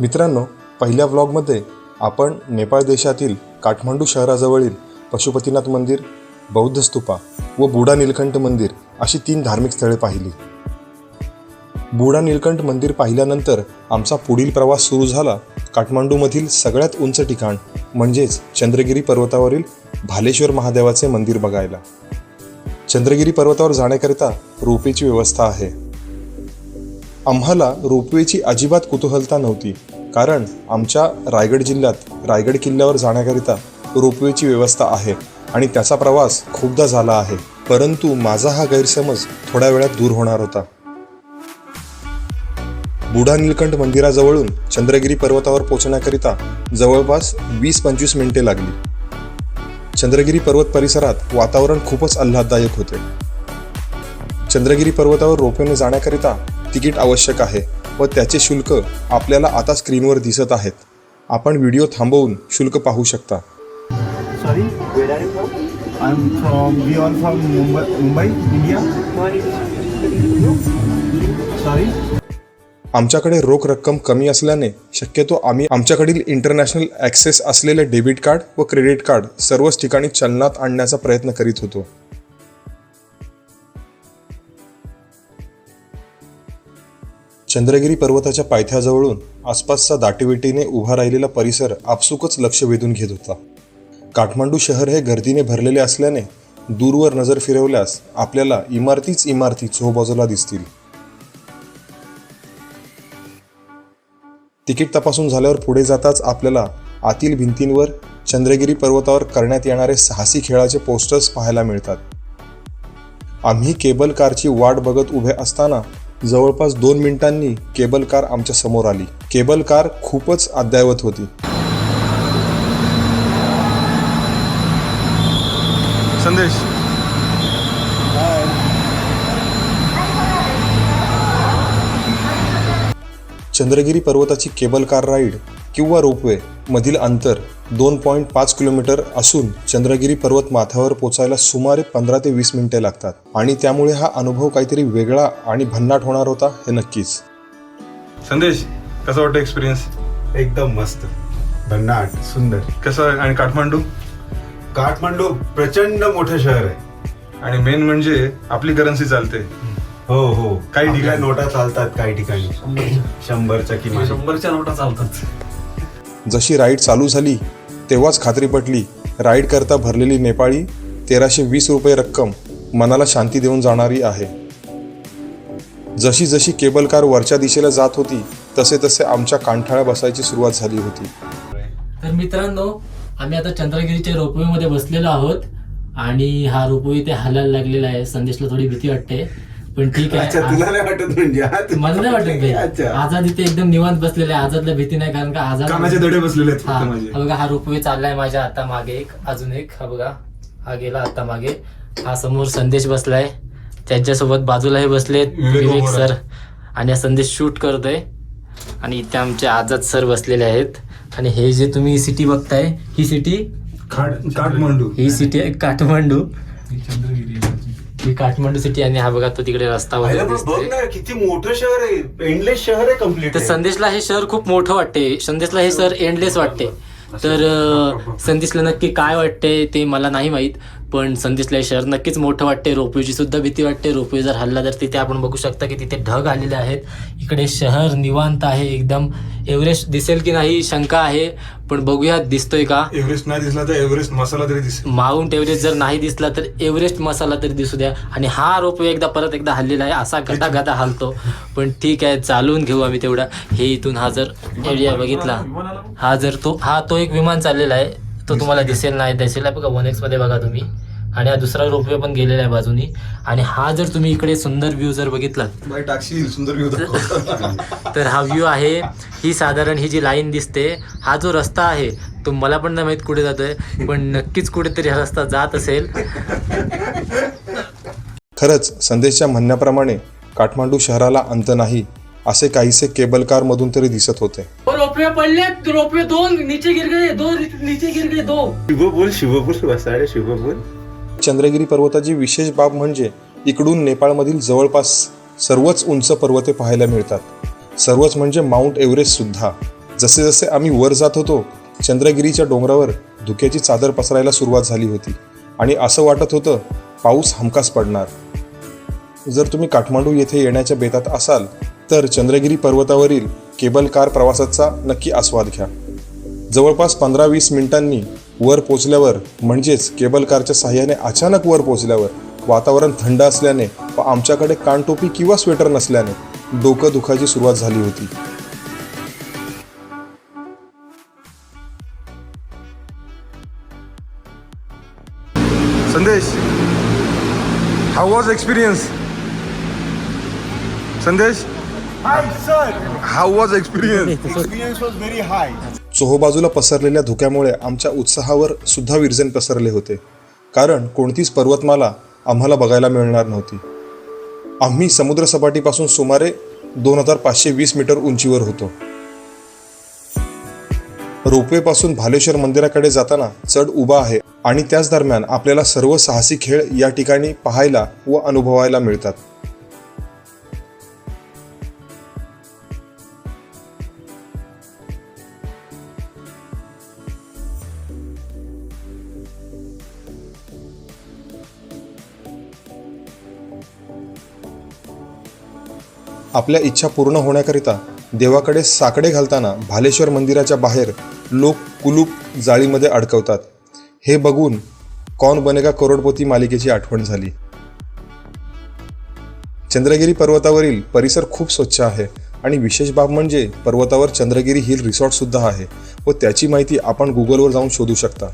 मित्रांनो पहिल्या व्लॉगमध्ये आपण नेपाळ देशातील काठमांडू शहराजवळील पशुपतीनाथ मंदिर बौद्ध स्तूपा व बुडा नीलकंठ मंदिर अशी तीन धार्मिक स्थळे पाहिली. बुडा नीलकंठ मंदिर पाहिल्यानंतर आमचा पुढील प्रवास सुरू झाला काठमांडूमधील सगळ्यात उंच ठिकाण म्हणजेच चंद्रगिरी पर्वतावरील भालेश्वर महादेवाचे मंदिर बघायला. चंद्रगिरी पर्वतावर जाण्याकरिता रोपवेची व्यवस्था आहे. आम्हाला रोपवेची अजिबात कुतूहलता नव्हती. कारण आमच्या रायगड जिल्ह्यात रायगड किल्ल्यावर जाण्याकरिता रोपवेची व्यवस्था आहे आणि त्याचा प्रवास खूपदा झाला आहे. परंतु माझा हा गैरसमज थोड्या वेळात दूर होणार होता. बुढा नीलकंठ मंदिराजवळून चंद्रगिरी पर्वतावर पोहोचण्याकरिता जवळपास वीस पंचवीस मिनिटे लागली. चंद्रगिरी पर्वत परिसरात वातावरण खूपच आल्हाददायक होते. चंद्रगिरी पर्वतावर रोपवेने जाण्याकरिता तिकीट आवश्यक आहे. व त्याचे शुल्क आपल्याला आता स्क्रीनवर दिसत आहेत आपण व्हिडिओ थांबवून शुल्क पाहू शकता Mumbai, India. Sorry? आमच्याकडे रोख रक्कम कमी असल्याने शक्यतो आम्ही आमच्याकडील इंटरनॅशनल ॲक्सेस असलेले डेबिट कार्ड व क्रेडिट कार्ड सर्वच ठिकाणी चलनात आणण्याचा प्रयत्न करीत होतो चंद्रगिरी पर्वताच्या पायथ्याजवळून आसपासचा दाटीविटीने उभा राहिलेला परिसर आपसुकच लक्ष वेधून घेत होता. काठमांडू शहर हे गर्दीने भरलेले असल्याने दूरवर नजर फिरवल्यास आपल्याला इमारतीच इमारती चोबाजूला दिसतील. तिकीट तपासून झाल्यावर पुढे जाताच आपल्याला आतील भिंतींवर चंद्रगिरी पर्वतावर करण्यात येणारे साहसी खेळाचे पोस्टर्स पाहायला मिळतात. आम्ही केबल कारची वाट बघत उभे असताना जवळपास दोन मिनिटांनी केबल कार आमच्यासमोर आली. केबल कार खूपच अद्ययावत होती. संदेश. चंद्रगिरी पर्वताची केबल कार राईड किंवा रोपवे मधील अंतर दोन पॉईंट पाच किलोमीटर असून चंद्रगिरी पर्वत माथ्यावर पोचायला सुमारे पंधरा ते वीस मिनिटे लागतात. आणि त्यामुळे हा अनुभव काहीतरी वेगळा आणि भन्नाट होणार होता हे नक्कीच. संदेश कसा वाटतं एक्सपिरियन्स एकदम मस्त. भन्नाट सुंदर. कसं आणि काठमांडू? काठमांडू प्रचंड मोठं शहर आहे. आणि मेन म्हणजे आपली करन्सी चालते. हो हो. काही ठिकाणी. नोटा चालतात काही ठिकाणी. शंभरच्या किमान. शंभरच्या नोटा चालतात. जशी राईड चालू झाली तेव्हाच खात्री पटली राईड करता भरलेली नेपाळी तेराशे वीस रुपये रक्कम मनाला शांती देऊन जाणारी आहे. जशी जशी केबल कार वरच्या दिशेला जात होती तसे तसे आमच्या कांठाळ्या बसायची सुरुवात झाली होती. तर मित्रांनो आम्ही आता चंद्रगिरीच्या रोपवे मध्ये बसलेलो आहोत आणि हा रोपवे ते हालायला लागलेला आहे. संदेशला थोडी भीती वाटते. पण ठीक अच्छा आहे तुला नाही वाटत म्हणजे? हा? तू- मला नाही वाटत अच्छा. आझाद इथे एकदम निवांत बसलेला आहे. आझादला भीती नाही कारण का आझाद कानाचे दडे बसलेले आहेत हा. फक्त माझे. हा बघा हा रोपवे चाललाय माझ्या आता मागे एक अजून एक. हा बघा हा गेला आता मागे. हा समोर संदेश बसलाय. त्याच्यासोबत बाजूला हे बसलेत विवेक विवेक ओबराय. सर. आणि हा संदेश शूट करतोय. आणि इथे आमचे आझाद सर बसलेले आहेत. आणि हे जे तुम्ही सिटी बघताय ही सिटी खाट- काठमांडू. ही सिटी आहे काठमांडू. ही काठमांडू सिटी आणि हा बघा तो तिकडे रस्ता वगैरे बघ दिसतोय. ना किती मोठं शहर आहे. एंडलेस शहर आहे कंप्लीट तर संदेशला हे शहर खूप मोठं वाटते. संदेशला हे शहर एंडलेस वाटते. तर अं, संदेशला नक्की काय वाटते ते मला नाही माहीत. पण संदेशला हे शहर नक्कीच मोठं वाटते. रोपवेची सुद्धा भीती वाटते. रोपवे जर हल्ला तर तिथे आपण बघू शकता की तिथे ढग आलेले आहेत. इकडे शहर निवांत आहे एकदम. एव्हरेस्ट दिसेल की नाही? शंका आहे. पण बघूया दिसतोय का? एव्हरेस्ट नाही दिसला तर एव्हरेस्ट मसाला तरी दिसेल. माउंट एव्हरेस्ट जर नाही दिसला तर एव्हरेस्ट मसाला तरी दिसू द्या. आणि हा रोपवे एकदा परत एकदा हल्लेला आहे असा गदा गदा हलतो. पण ठीक आहे चालवून घेऊ आम्ही तेवढा. हे इथून हा जर एरिया बघितला हा जर तो हा तो एक विमान चाललेला आहे. तो तुम्हाला दिसेल नाही दिसेल. बघा वन एक्समध्ये बघा तुम्ही. आणि हा दुसरा रोपवे पण गेलेला आहे बाजूनी. आणि हा जर तुम्ही इकडे सुंदर व्ह्यू जर बघितला सुंदर व्ह्यू तर हा व्ह्यू आहे. ही साधारण ही जी लाईन दिसते हा जो रस्ता आहे तो मला पण नाही माहीत कुठे जातोय पण नक्कीच कुठेतरी हा रस्ता जात असेल. खरंच संदेशच्या म्हणण्याप्रमाणे काठमांडू शहराला अंत नाही असे काहीसे केबल कार मधून तरी दिसत होते. रोपवे पडले रोपवे दोन नीचे गिर गए दो नीचे गिर गए दो शिव बोल शिव बोल वसाडे शिव बोल चंद्रगिरी पर्वताची विशेष बाब म्हणजे इकडून नेपाळमधील जवळपास सर्वच उंच पर्वते पाहायला मिळतात. सर्वच म्हणजे माउंट एव्हरेस्ट सुद्धा. जसे जसे आम्ही वर जात होतो चंद्रगिरीच्या डोंगरावर धुक्याची चादर पसरायला सुरुवात झाली होती आणि असं वाटत होतं पाऊस हमखास पडणार. जर तुम्ही काठमांडू येथे येण्याच्या बेतात असाल तर चंद्रगिरी पर्वतावरील केबल कार प्रवासाचा नक्की आस्वाद घ्या. जवळपास पंधरा वीस मिनिटांनी वर पोचल्यावर म्हणजेच केबल कारच्या साह्याने अचानक वर पोचल्यावर वातावरण थंड असल्याने व आमच्याकडे कानटोपी किंवा स्वेटर नसल्याने डोकं दुखायची सुरुवात झाली होती Sandesh how was experience Sandesh Hi, sir. How was experience Experience was very high. चोहोबाजूला पसरलेल्या धुक्यामुळे आमच्या उत्साहावर सुद्धा विरजन पसरले होते. कारण कोणतीच पर्वतमाला आम्हाला बघायला मिळणार नव्हती. आम्ही समुद्रसपाटीपासून सुमारे दोन हजार पाचशे वीस मीटर उंचीवर होतो. रोपवेपासून भालेश्वर मंदिराकडे जाताना चढ उभा आहे आणि त्याच दरम्यान आपल्याला सर्व साहसी खेळ या ठिकाणी पाहायला व अनुभवायला मिळतात. आपल्या इच्छा पूर्ण होण्याकरिता देवाकडे साकडे घालताना भालेश्वर मंदिराच्या बाहेर लोक कुलूप जाळीमध्ये अडकवतात. हे बघून कौन बनेगा करोडपती मालिकेची आठवण झाली. चंद्रगिरी पर्वतावरील परिसर खूप स्वच्छ आहे आणि विशेष बाब म्हणजे पर्वतावर चंद्रगिरी हिल रिसॉर्ट सुद्धा आहे व त्याची माहिती आपण गुगलवर जाऊन शोधू शकता.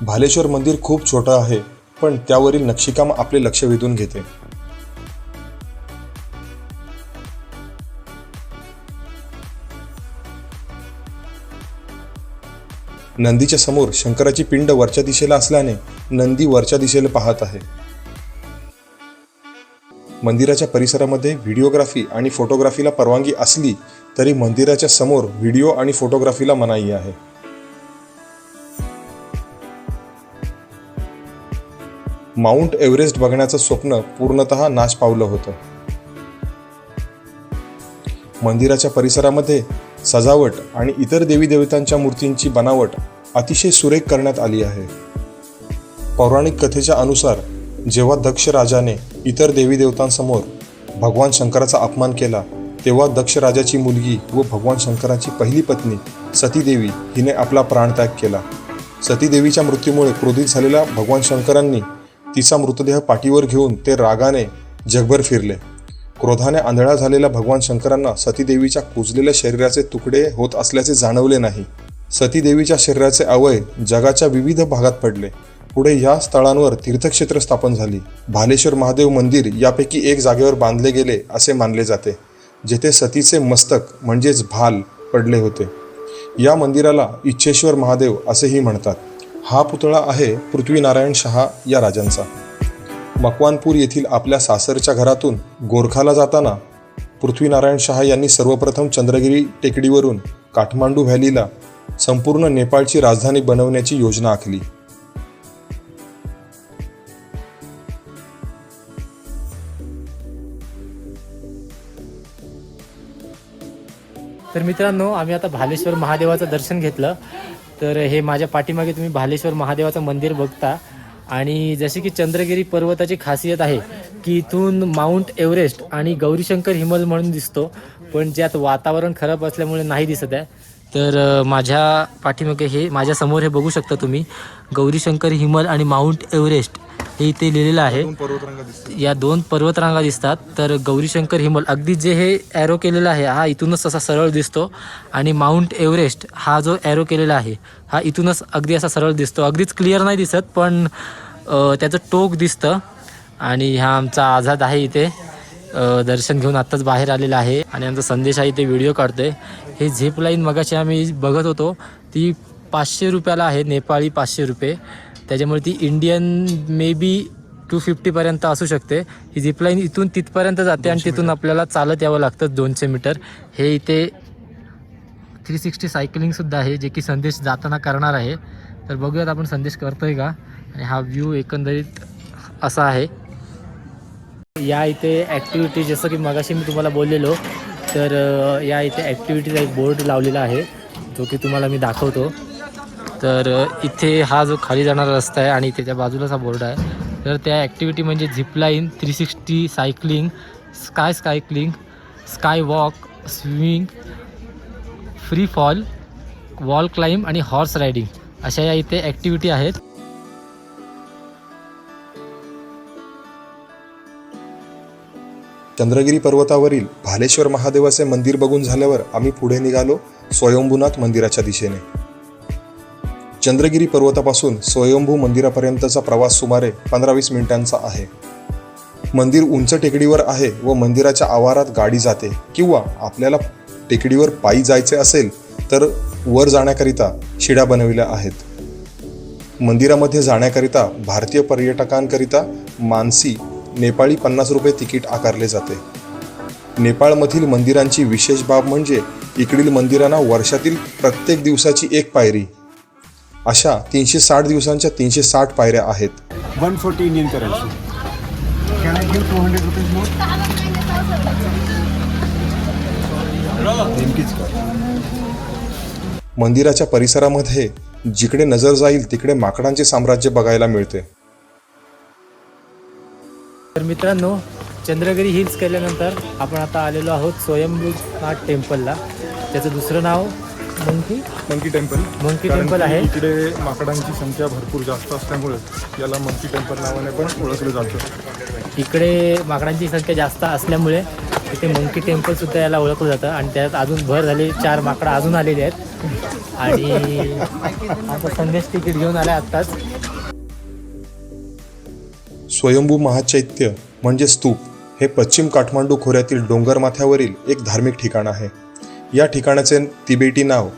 भालेश्वर मंदिर खूप छोटं आहे पण त्यावरील नक्षीकाम आपले लक्ष वेधून घेते. नंदीच्या समोर शंकराची पिंड वरच्या दिशेला असल्याने नंदी वरच्या दिशेला पाहत आहे. मंदिराच्या परिसरामध्ये व्हिडिओग्राफी आणि फोटोग्राफीला परवानगी असली तरी मंदिराच्या समोर व्हिडिओ आणि फोटोग्राफीला मनाई आहे. माउंट एव्हरेस्ट बघण्याचं स्वप्न पूर्णतः नाश पावलं होतं. मंदिराच्या परिसरामध्ये सजावट आणि इतर देवी देवतांच्या मूर्तींची बनावट अतिशय सुरेख करण्यात आली आहे. पौराणिक कथेच्या अनुसार जेव्हा दक्ष राजाने इतर देवी देवतांसमोर भगवान शंकराचा अपमान केला तेव्हा दक्ष राजाची मुलगी व भगवान शंकराची पहिली पत्नी सतीदेवी हिने आपला प्राणत्याग केला. सतीदेवीच्या मृत्यूमुळे क्रोधित झालेल्या भगवान शंकरांनी तिचा मृतदेह पाठीवर घेऊन ते रागाने जगभर फिरले. क्रोधाने आंधळा झालेल्या भगवान शंकरांना सतीदेवीच्या कुजलेल्या शरीराचे तुकडे होत असल्याचे जाणवले नाही. सतीदेवीच्या शरीराचे अवय जगाच्या विविध भागात पडले. पुढे या स्थळांवर तीर्थक्षेत्र स्थापन झाली. भालेश्वर महादेव मंदिर यापैकी एक जागेवर बांधले गेले असे मानले जाते जेथे सतीचे मस्तक म्हणजेच भाल पडले होते. या मंदिराला इच्छेश्वर महादेव असेही म्हणतात. हा पुतळा आहे पृथ्वीनारायण शहा या राजांचा. मकवानपूर येथील आपल्या सासरच्या घरातून गोरखाला जाताना पृथ्वीनारायण शहा यांनी सर्वप्रथम चंद्रगिरी टेकडीवरून काठमांडू व्हॅलीला संपूर्ण नेपाळची राजधानी बनवण्याची योजना आखली. तर मित्रांनो आम्ही आता भालेश्वर महादेवाचं दर्शन घेतलं. तर हे माझ्या पाठीमागे तुम्ही भालेश्वर महादेवाचं मंदिर बघता. आणि जसे की चंद्रगिरी पर्वताची खासियत आहे की इथून माउंट एव्हरेस्ट आणि गौरीशंकर हिमल म्हणून दिसतो पण ज्यात वातावरण खराब असल्यामुळे नाही दिसत आहे. तर माझ्या पाठीमागे हे माझ्यासमोर हे बघू शकता तुम्ही. गौरीशंकर हिमल आणि माउंट एव्हरेस्ट हे इथे लिहिलेलं आहे. या दोन पर्वतरांगा दिसतात. तर गौरीशंकर हिमल अगदी जे हे ॲरो केलेला आहे हा इथूनच असा सरळ दिसतो. आणि माउंट एव्हरेस्ट हा जो ॲरो केलेला आहे हा इथूनच अगदी असा सरळ दिसतो. अगदीच क्लिअर नाही दिसत पण त्याचं टोक दिसतं. आणि हा आमचा आझाद आहे इथे. दर्शन घेऊन आत्ताच बाहेर आलेला आहे आणि आमचा संदेश आहे इथे व्हिडिओ काढतोय. हे झेप लाईन मगाशी आम्ही बघत होतो ती पाचशे रुपयाला आहे नेपाळी पाचशे रुपये. त्याच्यामुळे ती इंडियन मे बी टू फिफ्टीपर्यंत असू शकते. ही झिपलाईन इथून तिथपर्यंत जाते आणि तिथून आपल्याला चालत यावं लागतं दोनशे मीटर. हे इथे थ्री सिक्स्टी सायकलिंगसुद्धा आहे जे की संदेश जाताना करणार आहे. तर बघूयात आपण संदेश करतोय का? आणि हा व्ह्यू एकंदरीत असा आहे. या इथे ॲक्टिव्हिटी जसं की मगाशी मी तुम्हाला बोललेलो तर या इथे ॲक्टिव्हिटीचा एक बोर्ड लावलेला आहे जो की तुम्हाला मी दाखवतो. तर इथे हा जो खाली जाणारा रस्ता आहे आणि त्याच्या बाजूलाच हा बोर्ड आहे. तर त्या ॲक्टिव्हिटी म्हणजे zipline three sixty cycling sky cycling sky walk swimming free fall wall climb आणि हॉर्स रायडिंग अशा या इथे ॲक्टिव्हिटी आहेत. चंद्रगिरी पर्वतावरील भालेश्वर महादेवाचे मंदिर बघून झाल्यावर आम्ही पुढे निघालो स्वयंभूनाथ मंदिराच्या दिशेने. चंद्रगिरी पर्वतापासून स्वयंभू मंदिरापर्यंतचा प्रवास सुमारे पंधरा वीस मिनिटांचा आहे. मंदिर उंच टेकडीवर आहे व मंदिराच्या आवारात गाडी जाते किंवा आपल्याला टेकडीवर पायी जायचे असेल तर वर जाण्याकरिता शिड्या बनविल्या आहेत. मंदिरामध्ये जाण्याकरिता भारतीय पर्यटकांकरिता मानसी नेपाळी पन्नास रुपये तिकीट आकारले जाते. नेपाळमधील मंदिरांची विशेष बाब म्हणजे इकडील मंदिरांना वर्षातील प्रत्येक दिवसाची एक पायरी. अशा तीनशे साठ दिवसांच्या तीनशे साठ पायऱ्या आहेत. 140 Indian currency. Can I give 200 rupees more? नेमकीच का मंदिराच्या परिसरामध्ये जिकडे नजर जाईल तिकडे माकडांचे साम्राज्य बघायला मिळते. तर मित्रांनो चंद्रगिरी हिल्स केल्यानंतर आपण आता आलेलो आहोत स्वयंभूनाथ टेम्पलला. त्याचं दुसरं नाव मंकी? Monkey temple. मंकी कारण टेम्पल की आहे. इकडे माकडांची संख्या भरपूर जास्त असल्यामुळे याला मंकी टेम्पल नावाने पण ओळखलं जातं. इकडे माकडांची संख्या जास्त असल्यामुळे इथे मंकी टेम्पल सुद्धा याला ओळखलं जातं आणि त्यात अजून भर झाले चार माकडं अजून आलेले आहेत. आणि आता संदेश तिकीट घेऊन आला आत्ताच. स्वयंभू महाचैत्य म्हणजे स्तूप हे पश्चिम काठमांडू खोऱ्यातील डोंगरमाथ्यावरील एक धार्मिक ठिकाण आहे. या ठिकाणाचे तिबेटी नाव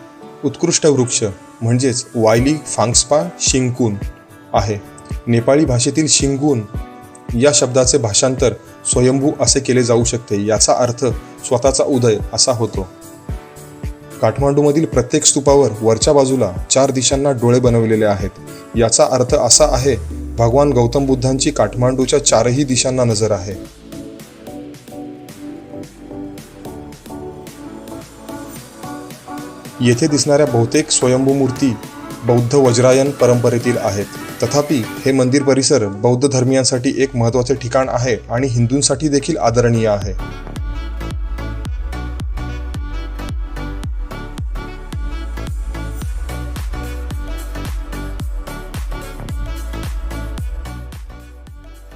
उत्कृष्ट वृक्ष म्हणजेच वायली फांगस्पा शिंकून आहे. नेपाळी भाषेतील शिंगून या शब्दाचे भाषांतर स्वयंभू असे केले जाऊ शकते याचा अर्थ स्वतःचा उदय असा होतो. काठमांडूमधील प्रत्येक स्तूपावर वरच्या बाजूला चार दिशांना डोळे बनवलेले आहेत. याचा अर्थ असा आहे भगवान गौतम बुद्धांची काठमांडूच्या चारही दिशांना नजर आहे. येथे दिसणाऱ्या बहुतेक स्वयंभू मूर्ती बौद्ध वज्रायन परंपरेतील आहेत. तथापि हे मंदिर परिसर बौद्ध धर्मियांसाठी एक महत्त्वाचे ठिकाण आहे आणि हिंदूंसाठी देखील आदरणीय आहे.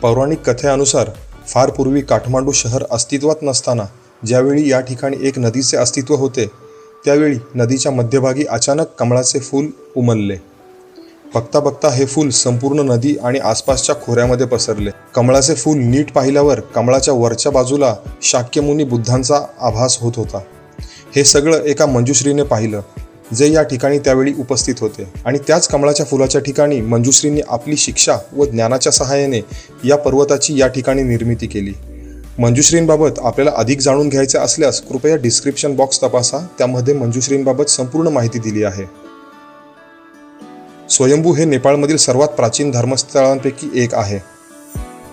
पौराणिक कथेनुसार फार पूर्वी काठमांडू शहर अस्तित्वात नसताना ज्यावेळी या ठिकाणी एक नदीचे अस्तित्व होते त्यावेळी नदीच्या मध्यभागी अचानक कमळाचे फूल उमलले. बघता बघता हे फूल संपूर्ण नदी आणि आसपासच्या खोऱ्यामध्ये पसरले. कमळाचे फूल नीट पाहिल्यावर कमळाच्या वरच्या बाजूला शाक्यमुनी बुद्धांचा आभास होत होता. हे सगळं एका मंजुश्रीने पाहिलं. जे या ठिकाणी त्यावेळी उपस्थित होते. आणि त्याच कमळाच्या फुलाच्या ठिकाणी मंजुश्रींनी आपली शिक्षा व ज्ञानाच्या सहाय्याने या पर्वताची या ठिकाणी निर्मिती केली. मंजुश्रींबाबत आपल्याला अधिक जाणून घ्यायचे असल्यास कृपया डिस्क्रिप्शन बॉक्स तपासा. त्यामध्ये मंजुश्रींबाबत संपूर्ण माहिती दिली आहे. स्वयंभू हे नेपाळमधील सर्वात प्राचीन धर्मस्थळांपैकी एक आहे.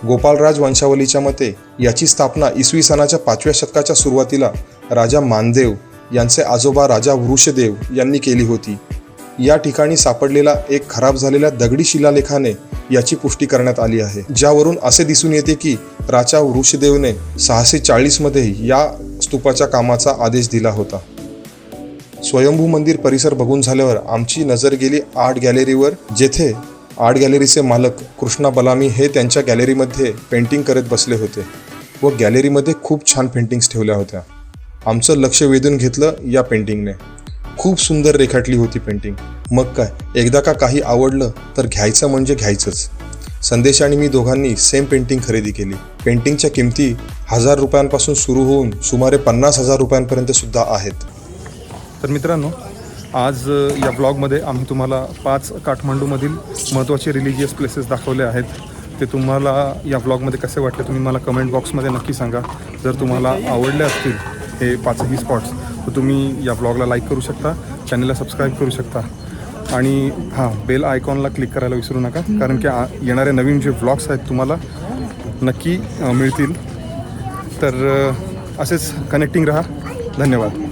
गोपालराज वंशावलीच्या मते याची स्थापना इसवी सनाच्या पाचव्या शतकाच्या सुरुवातीला राजा मानदेव यांचे आजोबा राजा वृषदेव यांनी केली होती. या ठिकाणी सापडलेला एक खराब झालेल्या दगडी शिलालेखाने याची पुष्टी करण्यात आली आहे. ज्यावरून असे दिसून येते की राजा वृषदेवने सहाशे चाळीसमध्ये या स्तूपाच्या कामाचा आदेश दिला होता. स्वयंभू मंदिर परिसर बघून झाल्यावर आमची नजर गेली आर्ट गॅलरीवर जेथे आर्ट गॅलरीचे मालक कृष्णा बलामी हे त्यांच्या गॅलरीमध्ये पेंटिंग करत बसले होते व गॅलरीमध्ये खूप छान पेंटिंग्स ठेवल्या होत्या. आमचं लक्ष वेधून घेतलं या पेंटिंगने खूप सुंदर रेखाटली होती पेंटिंग मग काय? एकदा का काही आवडलं तर घ्यायचं म्हणजे घ्यायचंच. संदेश आणि मी दोघांनी सेम पेंटिंग खरेदी केली. पेंटिंगच्या किमती हजार रुपयांपासून सुरू होऊन सुमारे पन्नास हजार रुपयांपर्यंत सुद्धा आहेत. तर मित्रांनो आज या ब्लॉगमध्ये आम्ही तुम्हाला पाच काठमांडूमधील महत्त्वाचे रिलिजियस प्लेसेस दाखवले आहेत. ते तुम्हाला या ब्लॉगमध्ये कसे वाटले तुम्ही मला कमेंट बॉक्समध्ये नक्की सांगा. जर तुम्हाला आवडले असतील हे पाचही स्पॉट्स तर तुम्ही या ब्लॉगला लाईक करू शकता चॅनलला सबस्क्राईब करू शकता. आणि हां बेल आयकॉनला क्लिक करायला विसरू नका कारण की आ- येणारे नवीन जे ब्लॉग्स आहेत तुम्हाला नक्की मिळतील. तर असेच कनेक्टिंग राहा. धन्यवाद.